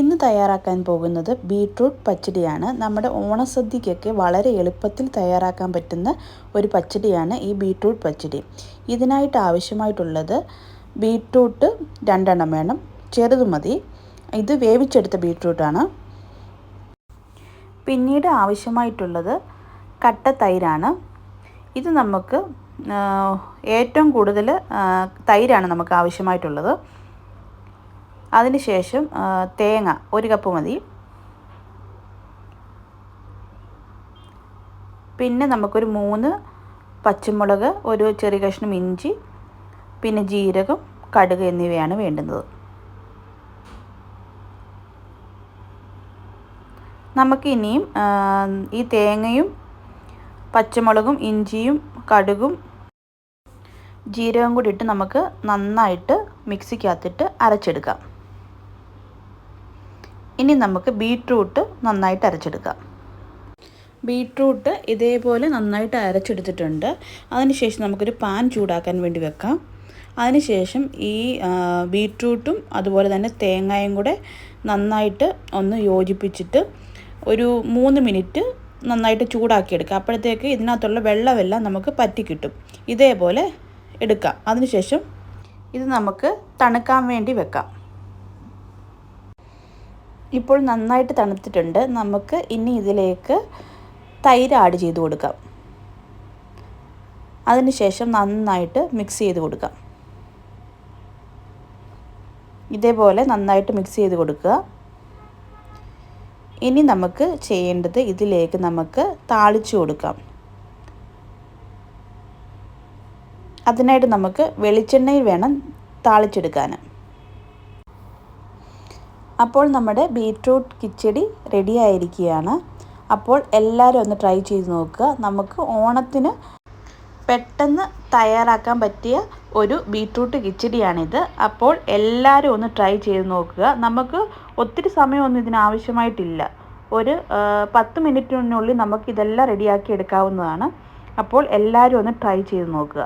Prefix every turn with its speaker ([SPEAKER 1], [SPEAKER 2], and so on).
[SPEAKER 1] ഇന്ന് തയ്യാറാക്കാൻ പോകുന്നത് ബീട്രൂട്ട് പച്ചടിയാണ്. നമ്മുടെ ഓണസദ്യക്കൊക്കെ വളരെ എളുപ്പത്തിൽ തയ്യാറാക്കാൻ പറ്റുന്ന ഒരു പച്ചടിയാണ് ഈ ബീട്രൂട്ട് പച്ചടി. ഇതിനായിട്ട് ആവശ്യമായിട്ടുള്ളത് ബീട്രൂട്ട് രണ്ടെണ്ണം വേണം. ചെറുത് മതി. ഇത് വേവിച്ചെടുത്ത ബീട്രൂട്ടാണ്. പിന്നീട് ആവശ്യമായിട്ടുള്ളത് കട്ട തൈരാണ്. ഇത് നമുക്ക് ഏറ്റവും കൂടുതൽ തൈരാണ് നമുക്ക് ആവശ്യമായിട്ടുള്ളത്. അതിനുശേഷം ശേഷം തേങ്ങ ഒരു കപ്പ് മതി. പിന്നെ നമുക്കൊരു മൂന്ന് പച്ചമുളക് ഒരു ചെറിയ കഷ്ണം ഇഞ്ചി പിന്നെ ജീരകം കടുക് എന്നിവയാണ് വേണ്ടുന്നത്. നമുക്കിനിയും ഈ തേങ്ങയും പച്ചമുളകും ഇഞ്ചിയും കടുകും ജീരകം കൂടി ഇട്ട് നമുക്ക് നന്നായിട്ട് മിക്സിക്കകത്തിട്ട് അരച്ചെടുക്കാം. ഇനി നമുക്ക് ബീട്രൂട്ട് നന്നായിട്ട് അരച്ചെടുക്കാം. ബീട്രൂട്ട് ഇതേപോലെ നന്നായിട്ട് അരച്ചെടുത്തിട്ടുണ്ട്. അതിനുശേഷം നമുക്കൊരു പാൻ ചൂടാക്കാൻ വേണ്ടി വെക്കാം. അതിനുശേഷം ഈ ബീട്രൂട്ടും അതുപോലെ തന്നെ തേങ്ങയും കൂടെ നന്നായിട്ട് ഒന്ന് യോജിപ്പിച്ചിട്ട് ഒരു മൂന്ന് മിനിറ്റ് നന്നായിട്ട് ചൂടാക്കിയെടുക്കുക അപ്പോഴത്തേക്ക് ഇതിനകത്തുള്ള വെള്ളമെല്ലാം നമുക്ക് പറ്റി കിട്ടും. ഇതേപോലെ എടുക്കാം. അതിനുശേഷം ഇത് നമുക്ക് തണുക്കാൻ വേണ്ടി വെക്കാം. ഇപ്പോൾ നന്നായിട്ട് തണുത്തിട്ടുണ്ട്. നമുക്ക് ഇനി ഇതിലേക്ക് തൈര് ആഡ് ചെയ്ത് കൊടുക്കാം. അതിനുശേഷം നന്നായിട്ട് മിക്സ് ചെയ്ത് കൊടുക്കാം. ഇതേപോലെ നന്നായിട്ട് മിക്സ് ചെയ്ത് കൊടുക്കുക. ഇനി നമുക്ക് ചെയ്യേണ്ടത് ഇതിലേക്ക് നമുക്ക് താളിച്ചു കൊടുക്കാം. അതിനായിട്ട് നമുക്ക് വെളിച്ചെണ്ണയിൽ വേണം താളിച്ചെടുക്കാൻ അപ്പോൾ നമ്മുടെ ബീറ്റ്റൂട്ട് കിച്ചടി റെഡി ആയിരിക്കുകയാണ്. അപ്പോൾ എല്ലാവരും ഒന്ന് ട്രൈ ചെയ്ത് നോക്കുക. നമുക്ക് ഓണത്തിന് പെട്ടെന്ന് തയ്യാറാക്കാൻ പറ്റിയ ഒരു ബീറ്റ്റൂട്ട് കിച്ചടിയാണിത്. അപ്പോൾ എല്ലാവരും ഒന്ന് ട്രൈ ചെയ്ത് നോക്കുക. നമുക്ക് ഒത്തിരി സമയമൊന്നും ഇതിനാവശ്യമായിട്ടില്ല ഒരു പത്ത് മിനിറ്റിനുള്ളിൽ നമുക്ക് ഇതെല്ലാം റെഡിയാക്കി എടുക്കാവുന്നതാണ്. അപ്പോൾ എല്ലാവരും ഒന്ന് ട്രൈ ചെയ്ത് നോക്കുക.